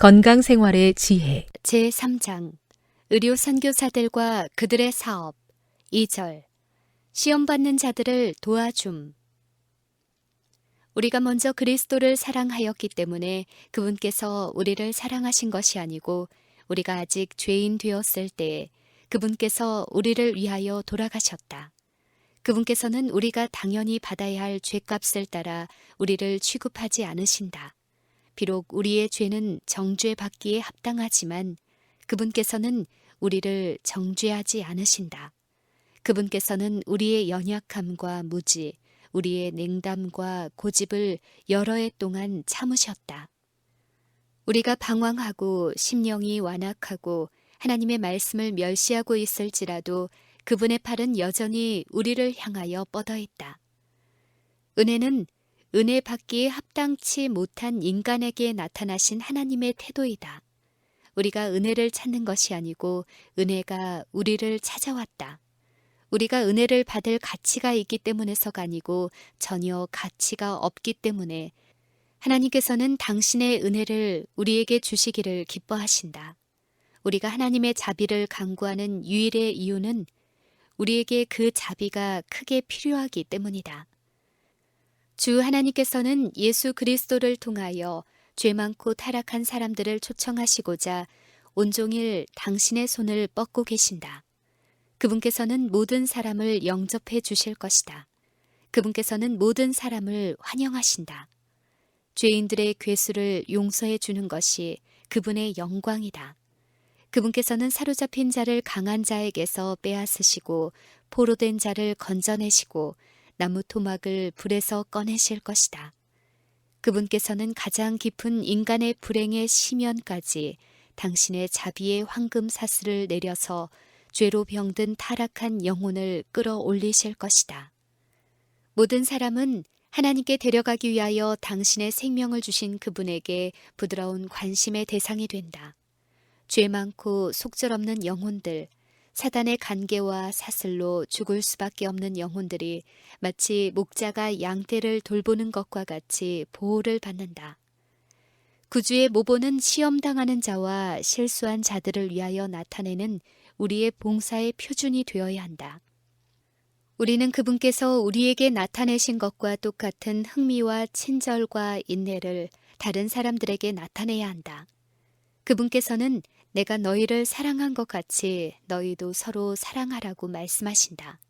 건강 생활의 지혜 제3장 의료 선교사들과 그들의 사업 2절 시험 받는 자들을 도와줌 우리가 먼저 그리스도를 사랑하였기 때문에 그분께서 우리를 사랑하신 것이 아니고 우리가 아직 죄인 되었을 때에 그분께서 우리를 위하여 돌아가셨다. 그분께서는 우리가 당연히 받아야 할 죄값을 따라 우리를 취급하지 않으신다. 비록 우리의 죄는 정죄 받기에 합당하지만 그분께서는 우리를 정죄하지 않으신다. 그분께서는 우리의 연약함과 무지, 우리의 냉담과 고집을 여러 해 동안 참으셨다. 우리가 방황하고 심령이 완악하고 하나님의 말씀을 멸시하고 있을지라도 그분의 팔은 여전히 우리를 향하여 뻗어 있다. 은혜는 은혜 받기에 합당치 못한 인간에게 나타나신 하나님의 태도이다. 우리가 은혜를 찾는 것이 아니고 은혜가 우리를 찾아왔다. 우리가 은혜를 받을 가치가 있기 때문에서가 아니고 전혀 가치가 없기 때문에 하나님께서는 당신의 은혜를 우리에게 주시기를 기뻐하신다. 우리가 하나님의 자비를 강구하는 유일의 이유는 우리에게 그 자비가 크게 필요하기 때문이다. 주 하나님께서는 예수 그리스도를 통하여 죄 많고 타락한 사람들을 초청하시고자 온종일 당신의 손을 뻗고 계신다. 그분께서는 모든 사람을 영접해 주실 것이다. 그분께서는 모든 사람을 환영하신다. 죄인들의 괴수를 용서해 주는 것이 그분의 영광이다. 그분께서는 사로잡힌 자를 강한 자에게서 빼앗으시고 포로된 자를 건져내시고 나무 토막을 불에서 꺼내실 것이다. 그분께서는 가장 깊은 인간의 불행의 심연까지 당신의 자비의 황금 사슬을 내려서 죄로 병든 타락한 영혼을 끌어올리실 것이다. 모든 사람은 하나님께 데려가기 위하여 당신의 생명을 주신 그분에게 부드러운 관심의 대상이 된다. 죄 많고 속절없는 영혼들, 사단의 간계와 사슬로 죽을 수밖에 없는 영혼들이 마치 목자가 양떼를 돌보는 것과 같이 보호를 받는다. 구주의 모보는 시험당하는 자와 실수한 자들을 위하여 나타내는 우리의 봉사의 표준이 되어야 한다. 우리는 그분께서 우리에게 나타내신 것과 똑같은 흥미와 친절과 인내를 다른 사람들에게 나타내야 한다. 그분께서는 내가 너희를 사랑한 것 같이 너희도 서로 사랑하라고 말씀하신다.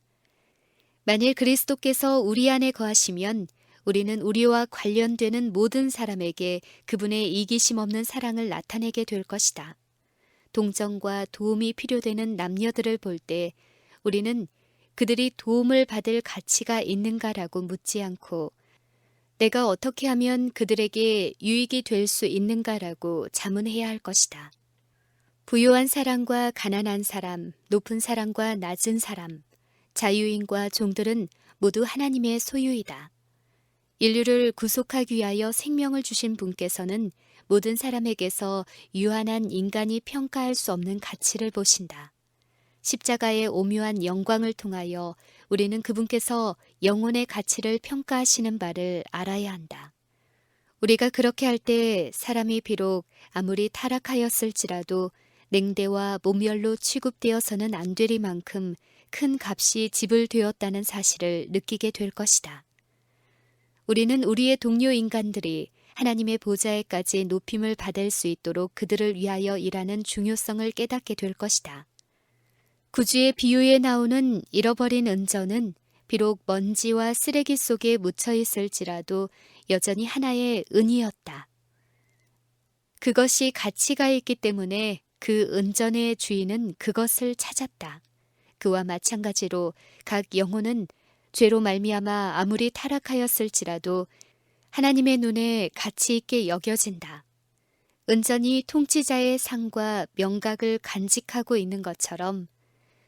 만일 그리스도께서 우리 안에 거하시면 우리는 우리와 관련되는 모든 사람에게 그분의 이기심 없는 사랑을 나타내게 될 것이다. 동정과 도움이 필요되는 남녀들을 볼 때 우리는 그들이 도움을 받을 가치가 있는가라고 묻지 않고 내가 어떻게 하면 그들에게 유익이 될 수 있는가라고 자문해야 할 것이다. 부유한 사람과 가난한 사람, 높은 사람과 낮은 사람, 자유인과 종들은 모두 하나님의 소유이다. 인류를 구속하기 위하여 생명을 주신 분께서는 모든 사람에게서 유한한 인간이 평가할 수 없는 가치를 보신다. 십자가의 오묘한 영광을 통하여 우리는 그분께서 영혼의 가치를 평가하시는 바를 알아야 한다. 우리가 그렇게 할 때 사람이 비록 아무리 타락하였을지라도 냉대와 모멸로 취급되어서는 안 되리만큼 큰 값이 지불되었다는 사실을 느끼게 될 것이다. 우리는 우리의 동료 인간들이 하나님의 보좌에까지 높임을 받을 수 있도록 그들을 위하여 일하는 중요성을 깨닫게 될 것이다. 구주의 비유에 나오는 잃어버린 은전은 비록 먼지와 쓰레기 속에 묻혀 있을지라도 여전히 하나의 은이었다. 그것이 가치가 있기 때문에 그 은전의 주인은 그것을 찾았다. 그와 마찬가지로 각 영혼은 죄로 말미암아 아무리 타락하였을지라도 하나님의 눈에 가치 있게 여겨진다. 은전이 통치자의 상과 명각을 간직하고 있는 것처럼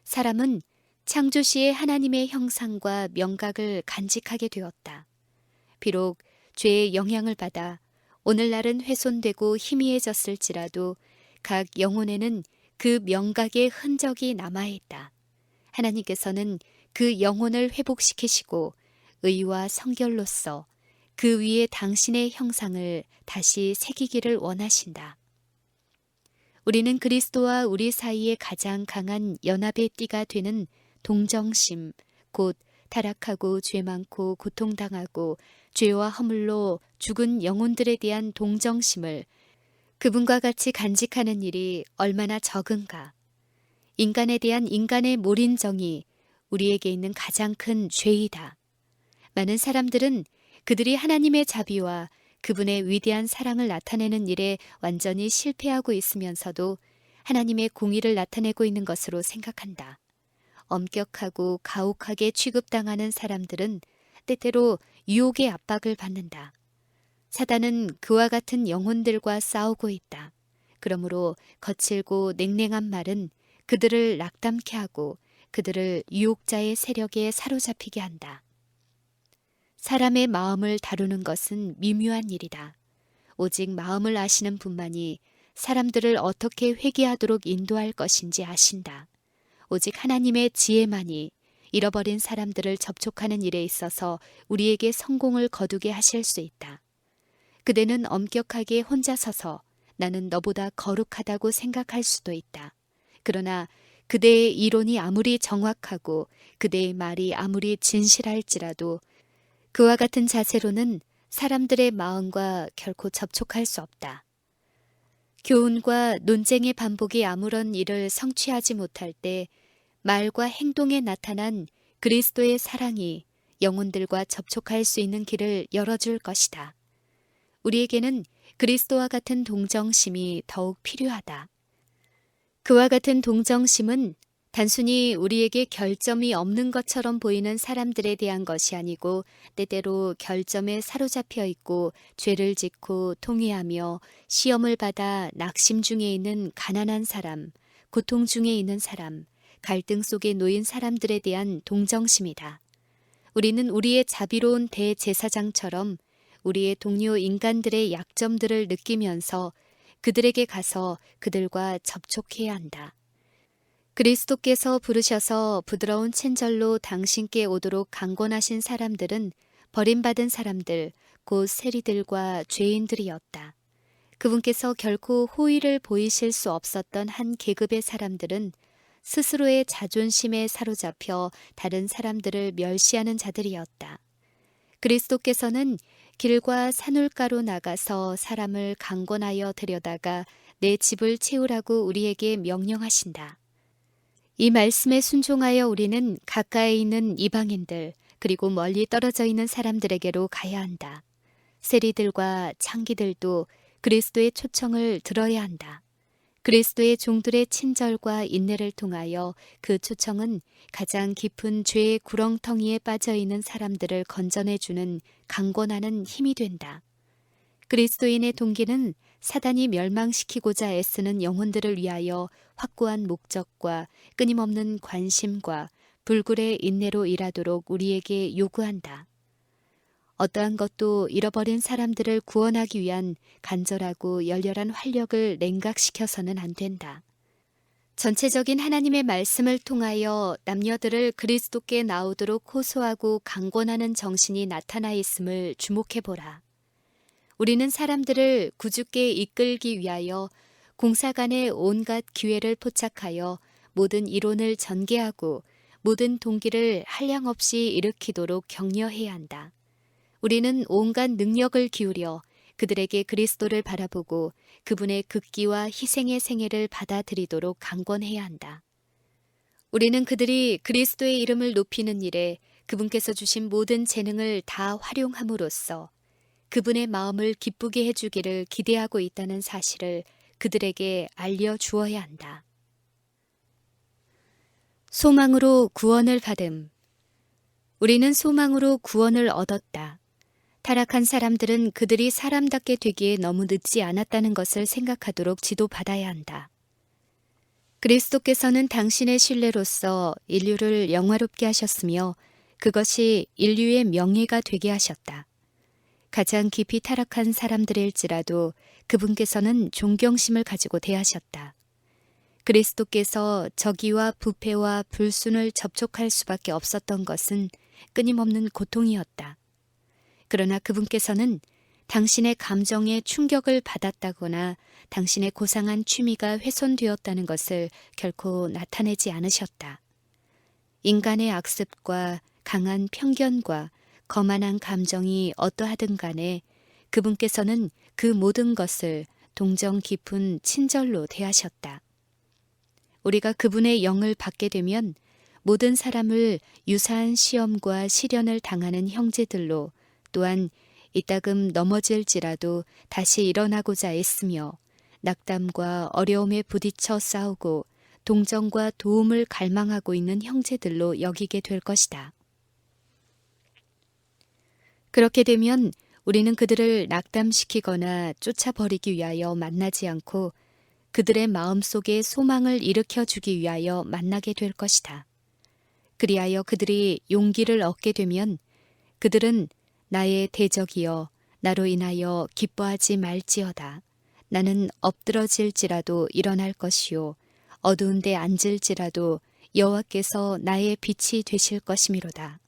사람은 창조시의 하나님의 형상과 명각을 간직하게 되었다. 비록 죄의 영향을 받아 오늘날은 훼손되고 희미해졌을지라도 각 영혼에는 그 명각의 흔적이 남아있다. 하나님께서는 그 영혼을 회복시키시고 의와 성결로서 그 위에 당신의 형상을 다시 새기기를 원하신다. 우리는 그리스도와 우리 사이에 가장 강한 연합의 띠가 되는 동정심, 곧 타락하고 죄 많고 고통당하고 죄와 허물로 죽은 영혼들에 대한 동정심을 그분과 같이 간직하는 일이 얼마나 적은가. 인간에 대한 인간의 몰인 정이 우리에게 있는 가장 큰 죄이다. 많은 사람들은 그들이 하나님의 자비와 그분의 위대한 사랑을 나타내는 일에 완전히 실패하고 있으면서도 하나님의 공의를 나타내고 있는 것으로 생각한다. 엄격하고 가혹하게 취급당하는 사람들은 때때로 유혹의 압박을 받는다. 사단은 그와 같은 영혼들과 싸우고 있다. 그러므로 거칠고 냉랭한 말은 그들을 낙담케 하고 그들을 유혹자의 세력에 사로잡히게 한다. 사람의 마음을 다루는 것은 미묘한 일이다. 오직 마음을 아시는 분만이 사람들을 어떻게 회개하도록 인도할 것인지 아신다. 오직 하나님의 지혜만이 잃어버린 사람들을 접촉하는 일에 있어서 우리에게 성공을 거두게 하실 수 있다. 그대는 엄격하게 혼자 서서 나는 너보다 거룩하다고 생각할 수도 있다. 그러나 그대의 이론이 아무리 정확하고 그대의 말이 아무리 진실할지라도 그와 같은 자세로는 사람들의 마음과 결코 접촉할 수 없다. 교훈과 논쟁의 반복이 아무런 일을 성취하지 못할 때 말과 행동에 나타난 그리스도의 사랑이 영혼들과 접촉할 수 있는 길을 열어줄 것이다. 우리에게는 그리스도와 같은 동정심이 더욱 필요하다. 그와 같은 동정심은 단순히 우리에게 결점이 없는 것처럼 보이는 사람들에 대한 것이 아니고 때때로 결점에 사로잡혀 있고 죄를 짓고 통회하며 시험을 받아 낙심 중에 있는 가난한 사람, 고통 중에 있는 사람, 갈등 속에 놓인 사람들에 대한 동정심이다. 우리는 우리의 자비로운 대제사장처럼 우리의 동료 인간들의 약점들을 느끼면서 그들에게 가서 그들과 접촉해야 한다. 그리스도께서 부르셔서 부드러운 친절로 당신께 오도록 강권하신 사람들은 버림받은 사람들, 곧 세리들과 죄인들이었다. 그분께서 결코 호의를 보이실 수 없었던 한 계급의 사람들은 스스로의 자존심에 사로잡혀 다른 사람들을 멸시하는 자들이었다. 그리스도께서는 길과 산울가로 나가서 사람을 강권하여 데려다가 내 집을 채우라고 우리에게 명령하신다. 이 말씀에 순종하여 우리는 가까이 있는 이방인들 그리고 멀리 떨어져 있는 사람들에게로 가야 한다. 세리들과 창기들도 그리스도의 초청을 들어야 한다. 그리스도의 종들의 친절과 인내를 통하여 그 초청은 가장 깊은 죄의 구렁텅이에 빠져 있는 사람들을 건져내주는 강권하는 힘이 된다. 그리스도인의 동기는 사단이 멸망시키고자 애쓰는 영혼들을 위하여 확고한 목적과 끊임없는 관심과 불굴의 인내로 일하도록 우리에게 요구한다. 어떠한 것도 잃어버린 사람들을 구원하기 위한 간절하고 열렬한 활력을 냉각시켜서는 안 된다. 전체적인 하나님의 말씀을 통하여 남녀들을 그리스도께 나오도록 호소하고 강권하는 정신이 나타나 있음을 주목해 보라. 우리는 사람들을 구주께 이끌기 위하여 공사간의 온갖 기회를 포착하여 모든 이론을 전개하고 모든 동기를 한량없이 일으키도록 격려해야 한다. 우리는 온갖 능력을 기울여 그들에게 그리스도를 바라보고 그분의 극기와 희생의 생애를 받아들이도록 강권해야 한다. 우리는 그들이 그리스도의 이름을 높이는 일에 그분께서 주신 모든 재능을 다 활용함으로써 그분의 마음을 기쁘게 해주기를 기대하고 있다는 사실을 그들에게 알려 주어야 한다. 소망으로 구원을 받음. 우리는 소망으로 구원을 얻었다. 타락한 사람들은 그들이 사람답게 되기에 너무 늦지 않았다는 것을 생각하도록 지도받아야 한다. 그리스도께서는 당신의 신뢰로서 인류를 영화롭게 하셨으며 그것이 인류의 명예가 되게 하셨다. 가장 깊이 타락한 사람들일지라도 그분께서는 존경심을 가지고 대하셨다. 그리스도께서 저기와 부패와 불순을 접촉할 수밖에 없었던 것은 끊임없는 고통이었다. 그러나 그분께서는 당신의 감정에 충격을 받았다거나 당신의 고상한 취미가 훼손되었다는 것을 결코 나타내지 않으셨다. 인간의 악습과 강한 편견과 거만한 감정이 어떠하든 간에 그분께서는 그 모든 것을 동정 깊은 친절로 대하셨다. 우리가 그분의 영을 받게 되면 모든 사람을 유사한 시험과 시련을 당하는 형제들로 또한 이따금 넘어질지라도 다시 일어나고자 애쓰며 낙담과 어려움에 부딪혀 싸우고 동정과 도움을 갈망하고 있는 형제들로 여기게 될 것이다. 그렇게 되면 우리는 그들을 낙담시키거나 쫓아버리기 위하여 만나지 않고 그들의 마음속에 소망을 일으켜 주기 위하여 만나게 될 것이다. 그리하여 그들이 용기를 얻게 되면 그들은 나의 대적이여 나로 인하여 기뻐하지 말지어다. 나는 엎드러질지라도 일어날 것이요 어두운 데 앉을지라도 여호와께서 나의 빛이 되실 것이미로다.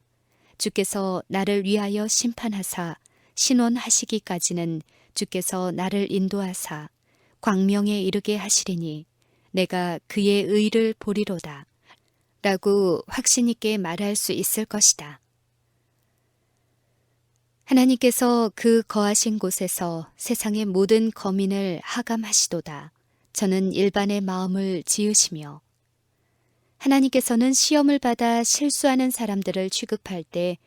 주께서 나를 위하여 심판하사 신원하시기까지는 주께서 나를 인도하사 광명에 이르게 하시리니 내가 그의 의를 보리로다. 라고 확신 있게 말할 수 있을 것이다. 하나님께서 그 거하신 곳에서 세상의 모든 거민을 하감하시도다. 저는 일반의 마음을 지으시며 하나님께서는 시험을 받아 실수하는 사람들을 취급할 때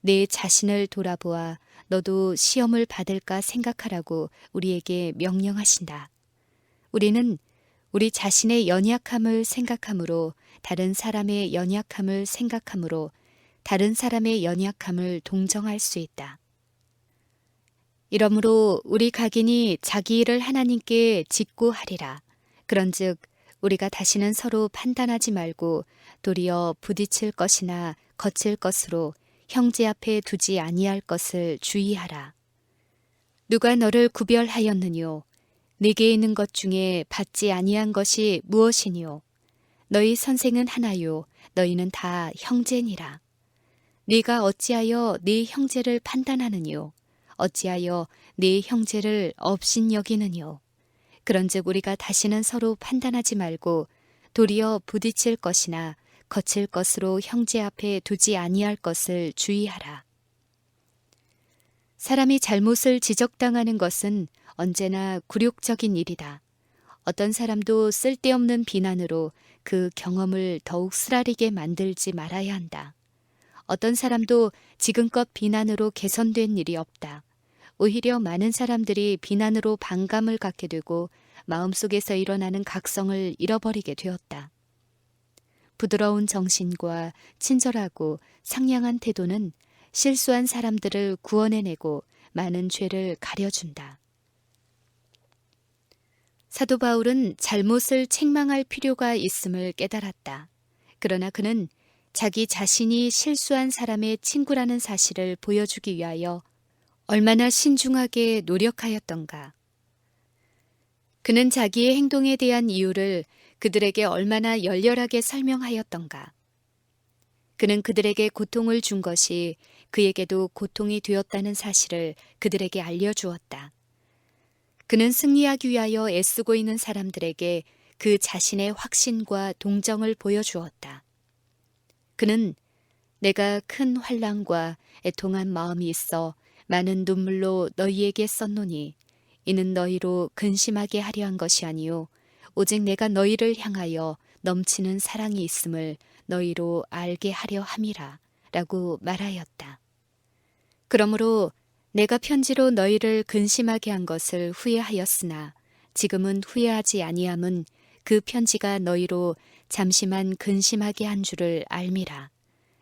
내 자신을 돌아보아 너도 시험을 받을까 생각하라고 우리에게 명령하신다. 우리는 우리 자신의 연약함을 생각함으로 다른 사람의 연약함을 생각함으로 다른 사람의 연약함을 동정할 수 있다. 이러므로 우리 각인이 자기 일을 하나님께 짓고 하리라. 그런즉 우리가 다시는 서로 판단하지 말고 도리어 부딪힐 것이나 거칠 것으로 형제 앞에 두지 아니할 것을 주의하라. 누가 너를 구별하였느뇨? 네게 있는 것 중에 받지 아니한 것이 무엇이니요? 너희 선생은 하나요. 너희는 다 형제니라. 네가 어찌하여 네 형제를 판단하느뇨? 어찌하여 네 형제를 업신 여기느뇨? 그런즉 우리가 다시는 서로 판단하지 말고 도리어 부딪힐 것이나 거칠 것으로 형제 앞에 두지 아니할 것을 주의하라. 사람이 잘못을 지적당하는 것은 언제나 굴욕적인 일이다. 어떤 사람도 쓸데없는 비난으로 그 경험을 더욱 쓰라리게 만들지 말아야 한다. 어떤 사람도 지금껏 비난으로 개선된 일이 없다. 오히려 많은 사람들이 비난으로 반감을 갖게 되고 마음속에서 일어나는 각성을 잃어버리게 되었다. 부드러운 정신과 친절하고 상냥한 태도는 실수한 사람들을 구원해내고 많은 죄를 가려준다. 사도 바울은 잘못을 책망할 필요가 있음을 깨달았다. 그러나 그는 자기 자신이 실수한 사람의 친구라는 사실을 보여주기 위하여 얼마나 신중하게 노력하였던가. 그는 자기의 행동에 대한 이유를 그들에게 얼마나 열렬하게 설명하였던가. 그는 그들에게 고통을 준 것이 그에게도 고통이 되었다는 사실을 그들에게 알려주었다. 그는 승리하기 위하여 애쓰고 있는 사람들에게 그 자신의 확신과 동정을 보여주었다. 그는 내가 큰 환란과 애통한 마음이 있어 많은 눈물로 너희에게 썼노니 이는 너희로 근심하게 하려 한 것이 아니요 오직 내가 너희를 향하여 넘치는 사랑이 있음을 너희로 알게 하려 함이라 라고 말하였다. 그러므로 내가 편지로 너희를 근심하게 한 것을 후회하였으나 지금은 후회하지 아니함은 그 편지가 너희로 잠시만 근심하게 한 줄을 알미라.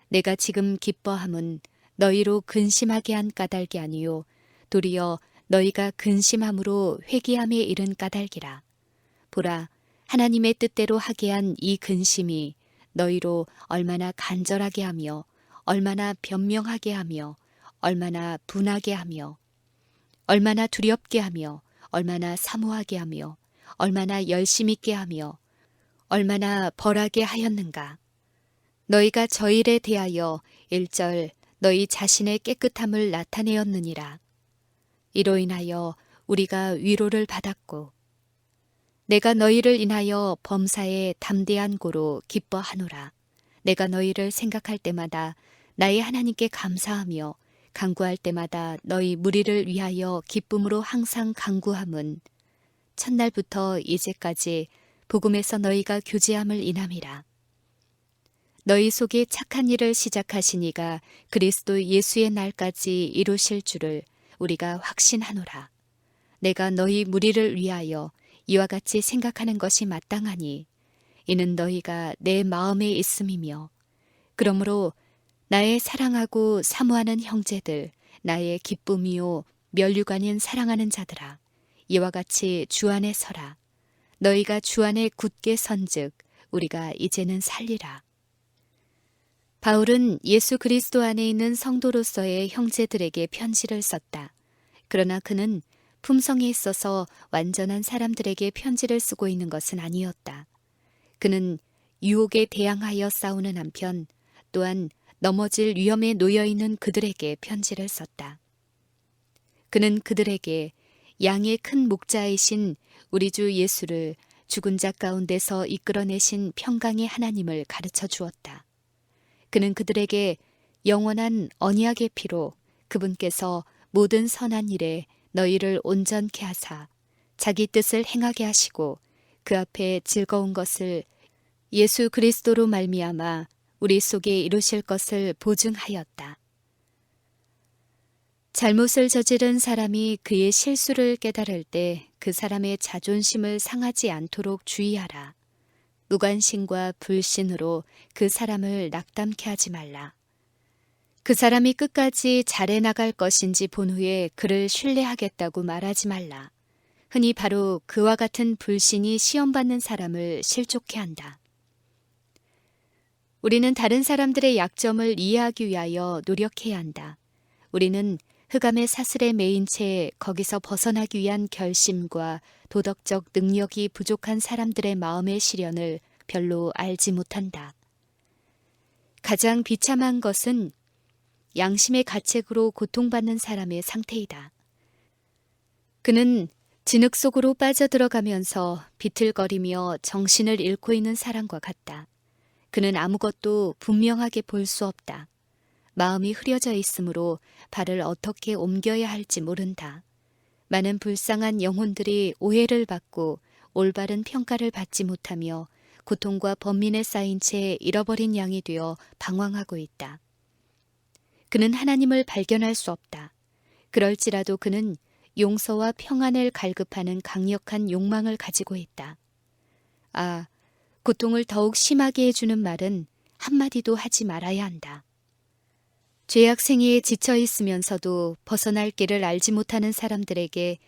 내가 지금 기뻐함은 너희로 근심하게 한 까닭이 아니요 도리어 너희가 근심함으로 회개함에 이른 까닭이라. 보라 하나님의 뜻대로 하게 한 이 근심이 너희로 얼마나 간절하게 하며 얼마나 변명하게 하며 얼마나 분하게 하며 얼마나 두렵게 하며 얼마나 사모하게 하며 얼마나 열심 있게 하며 얼마나 벌하게 하였는가. 너희가 저 일에 대하여 일절 너희 자신의 깨끗함을 나타내었느니라. 이로 인하여 우리가 위로를 받았고 내가 너희를 인하여 범사에 담대한 고로 기뻐하노라. 내가 너희를 생각할 때마다 나의 하나님께 감사하며 간구할 때마다 너희 무리를 위하여 기쁨으로 항상 간구함은 첫날부터 이제까지 복음에서 너희가 교제함을 인함이라. 너희 속에 착한 일을 시작하시니가 그리스도 예수의 날까지 이루실 줄을 우리가 확신하노라. 내가 너희 무리를 위하여 이와 같이 생각하는 것이 마땅하니 이는 너희가 내 마음에 있음이며 그러므로 나의 사랑하고 사모하는 형제들 나의 기쁨이요 멸류관인 사랑하는 자들아 이와 같이 주 안에 서라 너희가 주 안에 굳게 선즉 우리가 이제는 살리라 바울은 예수 그리스도 안에 있는 성도로서의 형제들에게 편지를 썼다. 그러나 그는 품성에 있어서 완전한 사람들에게 편지를 쓰고 있는 것은 아니었다. 그는 유혹에 대항하여 싸우는 한편 또한 넘어질 위험에 놓여 있는 그들에게 편지를 썼다. 그는 그들에게 양의 큰 목자이신 우리 주 예수를 죽은 자 가운데서 이끌어내신 평강의 하나님을 가르쳐 주었다. 그는 그들에게 영원한 언약의 피로 그분께서 모든 선한 일에 너희를 온전케 하사 자기 뜻을 행하게 하시고 그 앞에 즐거운 것을 예수 그리스도로 말미암아 우리 속에 이루실 것을 보증하였다. 잘못을 저지른 사람이 그의 실수를 깨달을 때 그 사람의 자존심을 상하지 않도록 주의하라. 무관심과 불신으로 그 사람을 낙담케 하지 말라. 그 사람이 끝까지 잘해 나갈 것인지 본 후에 그를 신뢰하겠다고 말하지 말라. 흔히 바로 그와 같은 불신이 시험받는 사람을 실족해 한다. 우리는 다른 사람들의 약점을 이해하기 위하여 노력해야 한다. 우리는 흑암의 사슬에 매인 채 거기서 벗어나기 위한 결심과 도덕적 능력이 부족한 사람들의 마음의 시련을 별로 알지 못한다. 가장 비참한 것은 양심의 가책으로 고통받는 사람의 상태이다. 그는 진흙 속으로 빠져들어가면서 비틀거리며 정신을 잃고 있는 사람과 같다. 그는 아무것도 분명하게 볼 수 없다. 마음이 흐려져 있으므로 발을 어떻게 옮겨야 할지 모른다. 많은 불쌍한 영혼들이 오해를 받고 올바른 평가를 받지 못하며 고통과 번민에 쌓인 채 잃어버린 양이 되어 방황하고 있다. 그는 하나님을 발견할 수 없다. 그럴지라도 그는 용서와 평안을 갈급하는 강력한 욕망을 가지고 있다. 아, 고통을 더욱 심하게 해주는 말은 한마디도 하지 말아야 한다. 죄악 생애에 지쳐 있으면서도 벗어날 길을 알지 못하는 사람들에게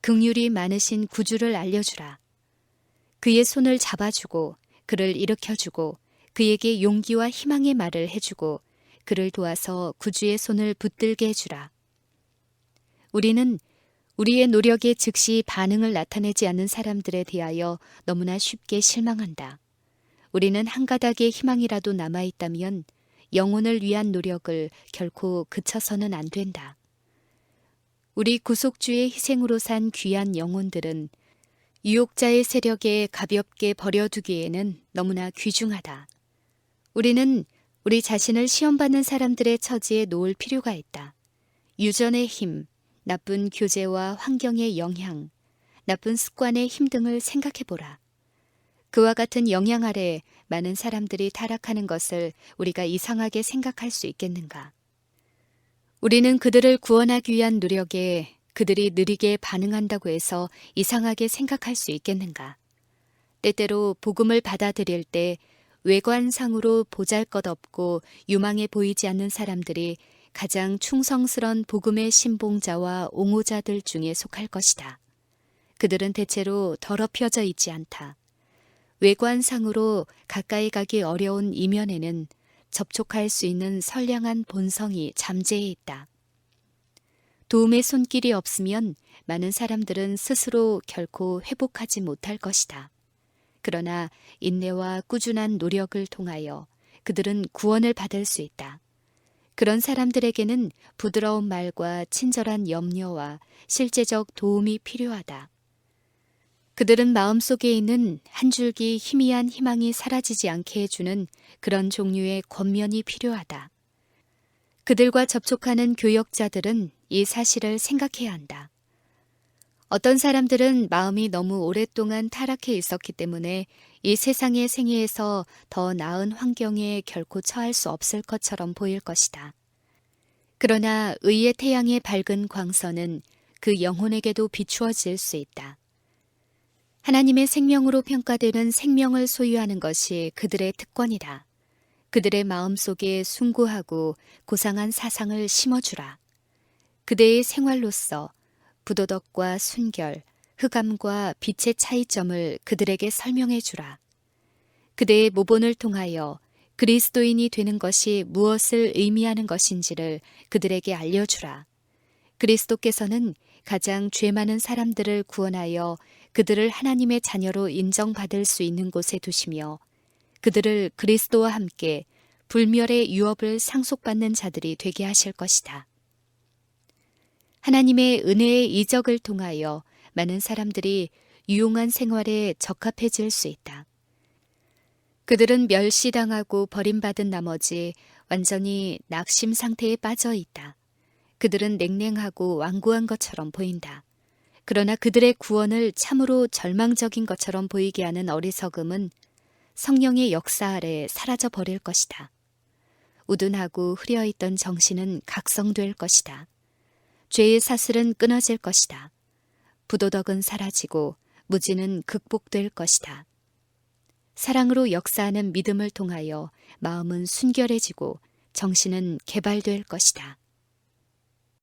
긍휼이 많으신 구주를 알려주라. 그의 손을 잡아주고 그를 일으켜주고 그에게 용기와 희망의 말을 해주고 그를 도와서 구주의 손을 붙들게 해주라. 우리는 우리의 노력에 즉시 반응을 나타내지 않는 사람들에 대하여 너무나 쉽게 실망한다. 우리는 한 가닥의 희망이라도 남아있다면 영혼을 위한 노력을 결코 그쳐서는 안 된다. 우리 구속주의 희생으로 산 귀한 영혼들은 유혹자의 세력에 가볍게 버려두기에는 너무나 귀중하다. 우리는 우리 자신을 시험받는 사람들의 처지에 놓을 필요가 있다. 유전의 힘, 나쁜 교제와 환경의 영향, 나쁜 습관의 힘 등을 생각해 보라. 그와 같은 영향 아래 많은 사람들이 타락하는 것을 우리가 이상하게 생각할 수 있겠는가? 우리는 그들을 구원하기 위한 노력에 그들이 느리게 반응한다고 해서 이상하게 생각할 수 있겠는가? 때때로 복음을 받아들일 때 외관상으로 보잘 것 없고 유망해 보이지 않는 사람들이 가장 충성스런 복음의 신봉자와 옹호자들 중에 속할 것이다. 그들은 대체로 더럽혀져 있지 않다. 외관상으로 가까이 가기 어려운 이면에는 접촉할 수 있는 선량한 본성이 잠재해 있다. 도움의 손길이 없으면 많은 사람들은 스스로 결코 회복하지 못할 것이다. 그러나 인내와 꾸준한 노력을 통하여 그들은 구원을 받을 수 있다. 그런 사람들에게는 부드러운 말과 친절한 염려와 실제적 도움이 필요하다. 그들은 마음속에 있는 한 줄기 희미한 희망이 사라지지 않게 해주는 그런 종류의 권면이 필요하다. 그들과 접촉하는 교역자들은 이 사실을 생각해야 한다. 어떤 사람들은 마음이 너무 오랫동안 타락해 있었기 때문에 이 세상의 생애에서 더 나은 환경에 결코 처할 수 없을 것처럼 보일 것이다. 그러나 의의 태양의 밝은 광선은 그 영혼에게도 비추어질 수 있다. 하나님의 생명으로 평가되는 생명을 소유하는 것이 그들의 특권이다. 그들의 마음 속에 숭고하고 고상한 사상을 심어주라. 그대의 생활로서 부도덕과 순결, 흑암과 빛의 차이점을 그들에게 설명해 주라. 그대의 모본을 통하여 그리스도인이 되는 것이 무엇을 의미하는 것인지를 그들에게 알려주라. 그리스도께서는 가장 죄 많은 사람들을 구원하여 그들을 하나님의 자녀로 인정받을 수 있는 곳에 두시며 그들을 그리스도와 함께 불멸의 유업을 상속받는 자들이 되게 하실 것이다. 하나님의 은혜의 이적을 통하여 많은 사람들이 유용한 생활에 적합해질 수 있다. 그들은 멸시당하고 버림받은 나머지 완전히 낙심 상태에 빠져 있다. 그들은 냉랭하고 완고한 것처럼 보인다. 그러나 그들의 구원을 참으로 절망적인 것처럼 보이게 하는 어리석음은 성령의 역사 아래 사라져 버릴 것이다. 우둔하고 흐려있던 정신은 각성될 것이다. 죄의 사슬은 끊어질 것이다. 부도덕은 사라지고 무지는 극복될 것이다. 사랑으로 역사하는 믿음을 통하여 마음은 순결해지고 정신은 개발될 것이다.